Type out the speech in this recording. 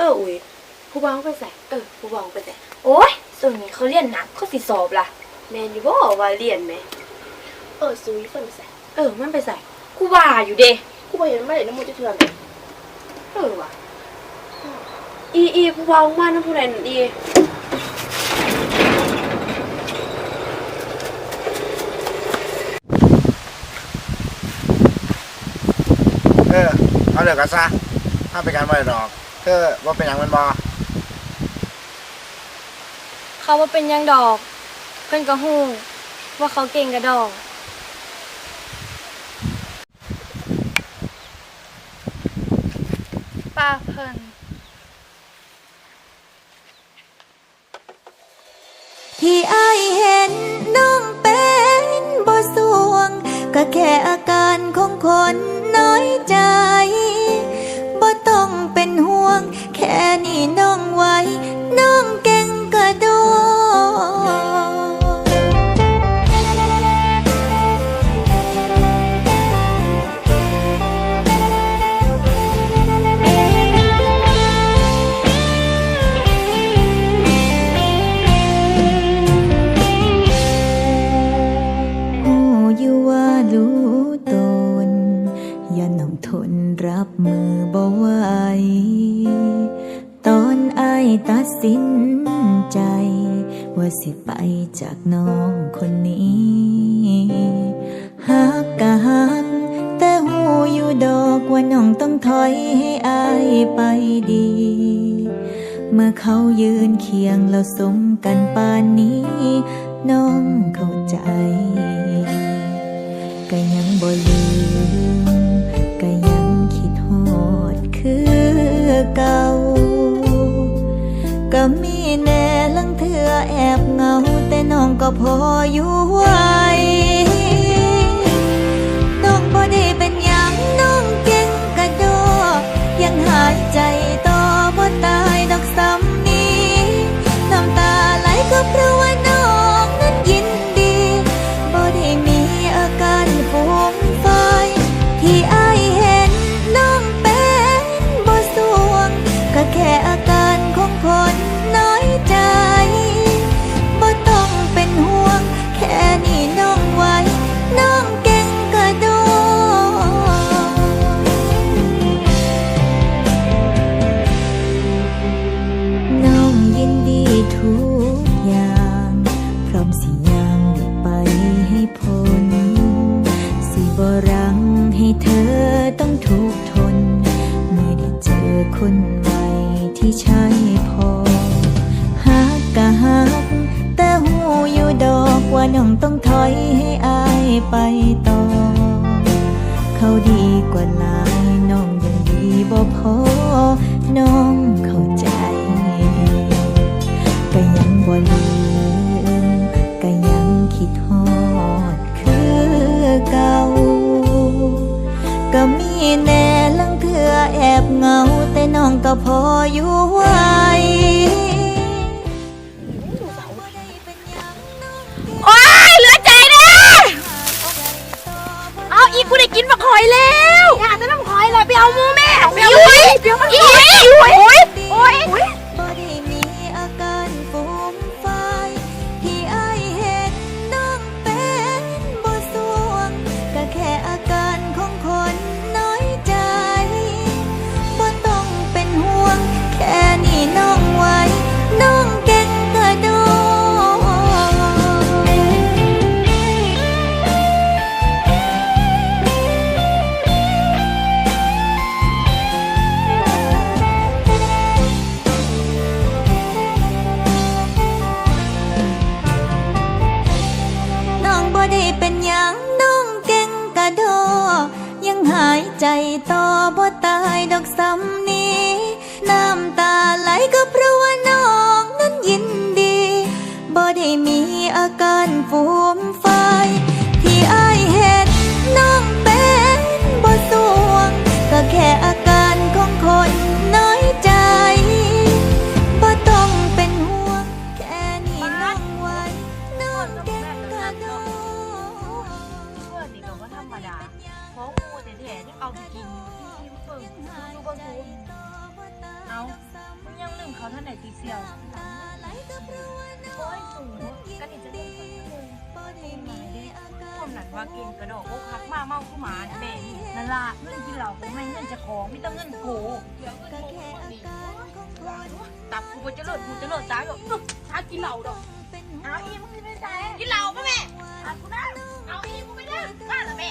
เอออุ้ยผู้บ่าวไปใส่เออผู้บอกไปแต่โอ้ยส่วนนี้เขาเรียนหนักเขาสิสอบล่ะ แมนอยู่บ่ว่าเรียนไหมเออซุยเพิ่นไปใส่เออมันไปใส่กูว่าอยู่เด้กูบ่เห็นมาได้น้ำมูกจะเถื่อนเลยเออว่ะอีอีผู้บอกมาน้ำผู้ใดนั่นอีเออเอาเลิกกันซะถ้าเป็นการบ่ได้ดอก เธอว่าเป็นหยังแมันบ่เขาว่าเป็นหยังดอก เพิ่นก็ฮู้ว่าเขาเก่งกระดอก ป้าเพิ่นที่อายเห็นน้องเป็นบ่สวง ก็แค่อาการของคน อยู่ว่ารู้ตน อย่าน้องทนรับมือบ่ไหวตอนอายตัดสินใจ ว่าสิไปจากน้องคนนี้หักกะหัก แต่หูอยู่ดอกว่าน้องต้องถอยให้อายไปดี เมื่อเขายืนเคียงแล้วสมกันปานนี้ น้องเข้าใจ ก็ยังบ่ลืมก็ยังคิดฮอดคือเก่า ก็มีแน่ลังเถื่อแอบเงา แต่น้องก็พออยู่ ที่ใช่พอหักกะหักแต่หูอยู่ดอกว่าน้องต้องถอยให้อายไปต่อ เขาดีกว่าหลายน้องยังดีบ่พอ น้องเข้าใจ ก็ยังบ่ลืมก็ยังคิดฮอ ก็พออยู่ไหวโอ้ยเหลือใจเด้เอาอีกูได้กินบักหอยแล้ว อยากจะน้ำหอยเลยไปเอาหมูแม่ไปเอาหอยเดี๋ยวมันอีหอยโอ้ยโอ้ยายใจต่อบ่ตายดอกซ้ำนี้ น้ำตาไหลก็เพราะว่าน้องนั้นยินดี บ่ได้มีอาการฟูมไฟาย ท่านไหนตีเซียวโอ้ยสูงก็นี่จะเล่นคนนึงบ่ได้มีอาการผมนั่นว่ากินกระดกโอ้คักมาเมาขึ้นมาแม่นนั่นละเงินกินเหล้ากูไม่เงินจะของไม่ต้องเงินกูก็แค่อาการของคนตับกูจะเลิศกูจะเลิศตายหรอกถ้ากินเหล้าดอกเอาอีมึงไม่ใช่กินเหล้าป่ะแม่เอากูได้เอาอีมึงไม่ได้บ้าละแม่